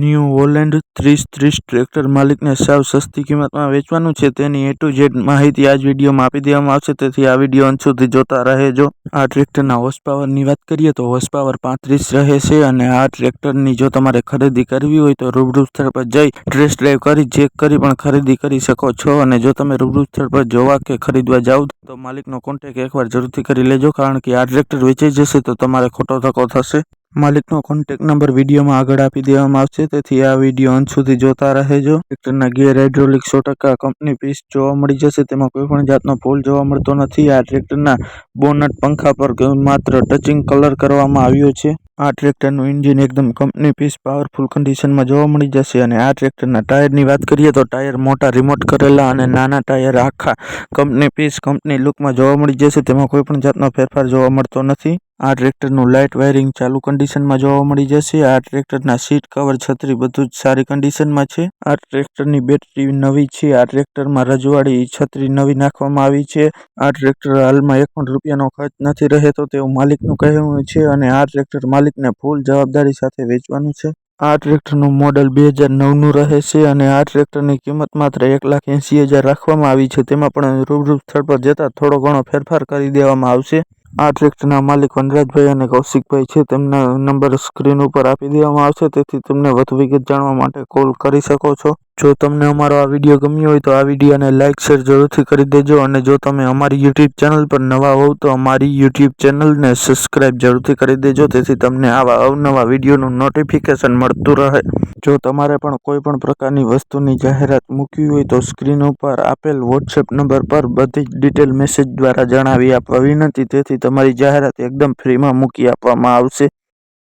New Holland ત્રીસ ત્રીસ tractor માલિકને સાવ સસ્તી કિંમતમાં વેચવાનું છે. તેની એ ટુ ઝેડ માહિતી આ જ વિડીયોમાં આપી દેવામાં આવશે. તેથી આ વીડિયો અંત સુધી જોતા રહેજો. આ ટ્રેક્ટરના હોર્સ પાવરની વાત કરીએ તો હોર્સ પાવર પાંત્રીસ રહે છે અને આ ટ્રેક્ટરની જો તમારે ખરીદી કરવી હોય તો રૂબરૂ સ્થળ પર જઈ ટેસ્ટ ડ્રાઈવ કરી ચેક કરી પણ ખરીદી કરી શકો છો. અને જો તમે રૂબરૂ સ્થળ પર જોવા કે ખરીદવા જાઓ તો માલિકનો કોન્ટેક એકવાર જરૂરથી કરી લેજો. કારણ કે આ ટ્રેક્ટર વેચાઈ જશે તો તમારે ખોટો ધક્કો થશે. માલિકનો કોન્ટેક નંબર વિડીયોમાં આગળ આપી દેવામાં આવશે. તેથી આ વીડિયો અંત સુધી જોતા રહેજો. ટ્રેક્ટરના ગિયર હાઇડ્રોલિક સો ટકા કંપની પીસ જોવા મળી જશે. તેમાં કોઈ પણ જાતનો ફોલ જોવા મળતો નથી. આ ટ્રેક્ટરના બોનટ પંખા પર માત્ર ટચિંગ કલર કરવામાં આવ્યો છે. આ ટ્રેક્ટરનું ઇન્જિન એકદમ કંપની પીસ પાવરફુલ કન્ડિશનમાં જોવા મળી જશે અને આ ટ્રેક્ટરના ટાયરની વાત કરીએ તો ટાયર મોટા રિમોટ કરેલા અને નાના ટાયર આખા કંપની પીસ કંપની લુકમાં જોવા મળી જશે. તેમાં કોઈ પણ જાતનો ફેરફાર જોવા મળતો નથી. આ ટ્રેક્ટરનું લાઇટ વાયરિંગ ચાલુ કન્ડિશનમાં જોવા મળી જશે. આ ટ્રેક્ટરના સીટ કવર, છત્રી બધું જ સારી કન્ડિશનમાં છે. આ ટ્રેક્ટરની બેટરી નવી છે. આ ટ્રેક્ટરમાં રજવાડી છત્રી નવી નાખવામાં આવી છે. આ ટ્રેક્ટર હાલમાં એક પણ રૂપિયાનો ખર્ચ નથી રહેતો તેવું માલિકનું કહેવું છે અને આ ટ્રેક્ટર માલિકને ફૂલ જવાબદારી સાથે વેચવાનું છે. આ ટ્રેક્ટરનું મોડલ બે હજાર નવનું રહે છે અને આ ટ્રેક્ટરની કિંમત માત્ર એક લાખ એંસી હજાર રાખવામાં આવી છે. તેમાં પણ રૂબરૂ સ્થળ પર જતાં થોડો ઘણો ફેરફાર કરી દેવામાં આવશે. આ ટ્રેક્ટરના માલિક વનરાજભાઈ અને કૌશિકભાઈ છે. તેમના નંબર સ્ક્રીન ઉપર આપી દેવામાં આવશે. તેથી તમને વધુ વિગત જાણવા માટે કોલ કરી શકો છો. જો તમને અમારો આ વીડિયો ગમ્યો હોય તો આ વિડીયોને લાઇક શેર જરૂરથી કરી દેજો અને જો તમે અમારી યુટ્યુબ ચેનલ પર નવા હોવ તો અમારી યુટ્યુબ ચેનલને સબસ્ક્રાઈબ જરૂરથી કરી દેજો તેથી તમને આવા અવનવા વિડીયોનું નોટિફિકેશન મળતું રહે. જો તમારે પણ કોઈ પણ પ્રકારની વસ્તુની જાહેરાત મૂકવી હોય તો સ્ક્રીન ઉપર આપેલ વોટ્સએપ નંબર પર બધી જ ડિટેલ મેસેજ દ્વારા જણાવી આપવા વિનંતી તેથી તમારી જાહેરાત એકદમ ફ્રીમાં મૂકી આપવામાં આવશે.